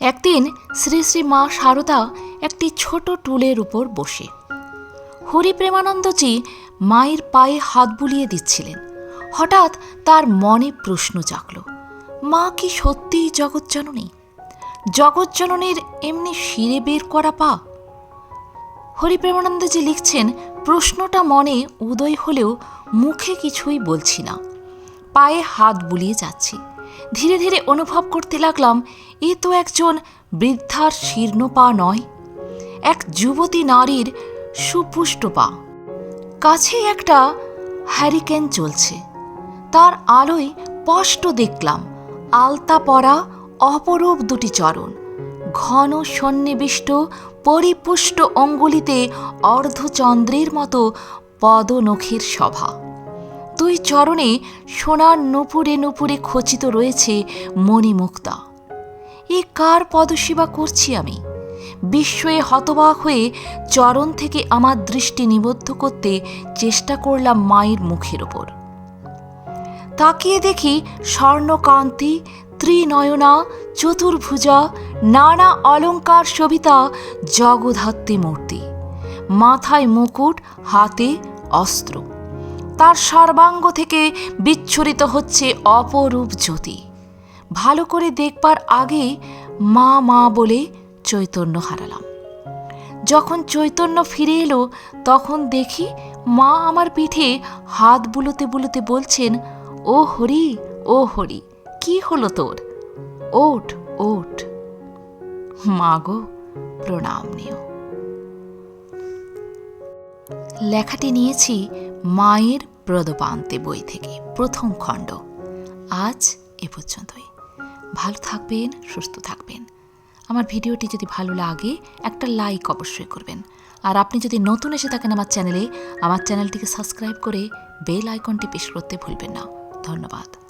একদিন শ্রী শ্রী মা সারদা একটি ছোট টুলের উপর বসে। হরিপ্রেমানন্দজি মায়ের পায়ে হাত বুলিয়ে দিচ্ছিলেন। হঠাৎ তার মনে প্রশ্ন জাগল, মা কি সত্যিই জগৎজননী জগৎজননীর এমনি শিরে বের করা পা? হরিপ্রেমানন্দজি লিখছেন, প্রশ্নটা মনে উদয় হলেও মুখে কিছুই বলছি না। পায়ে হাত বুলিয়ে যাচ্ছি। ধীরে ধীরে অনুভব করতে লাগলাম, এ তো একজন বৃদ্ধার শীর্ণ পা নয়, এক যুবতী নারীর সুপুষ্ট পা। কাছেই একটা হ্যারিকেন চলছে। তার আলোয় স্পষ্ট দেখলাম, আলতা পরা অপরূপ দুটি চরণ, ঘন সন্নিবিষ্ট পরিপুষ্ট অঙ্গুলিতে অর্ধচন্দ্রের মতো পদনখের সভা দুই চরণে সোনার নুপুরে নুপুরে খচিত রয়েছে মণিমুক্তা। এ কার পদসেবা করছি আমি? বিস্ময়ে হতবাক হয়ে চরণ থেকে আমার দৃষ্টি নিবদ্ধ করতে চেষ্টা করলাম মায়ের মুখের ওপর। তাকিয়ে দেখি স্বর্ণকান্তি, ত্রিনয়না, চতুর্ভুজা, নানা অলঙ্কার শোভিতা জগধাত্রী মূর্তি। মাথায় মুকুট, হাতে অস্ত্র। তার সর্বাঙ্গ থেকে বিচ্ছুরিত হচ্ছে অপরূপ জ্যোতি। ভালো করে দেখবার আগেই মা মা বলে চৈতন্য হারালাম। যখন চৈতন্য ফিরে এলো, তখন দেখি মা আমার পিঠে হাত বুলোতে বুলোতে বলছেন, ও হরি ও হরি, কি হলো তোর? ওঠ ওঠ। মা গো, প্রণাম নিও। লেখাটি নিয়েছি মায়ের প্রদপান্তে বই থেকে, প্রথম খণ্ড। আজ এ পর্যন্তই। ভালো থাকবেন, সুস্থ থাকবেন। আমার ভিডিওটি যদি ভালো লাগে, একটা লাইক অবশ্যই করবেন। আর আপনি যদি নতুন এসে থাকেন আমার চ্যানেলে, আমার চ্যানেলটিকে সাবস্ক্রাইব করে বেল আইকনটি পেশ করতে ভুলবেন না। ধন্যবাদ।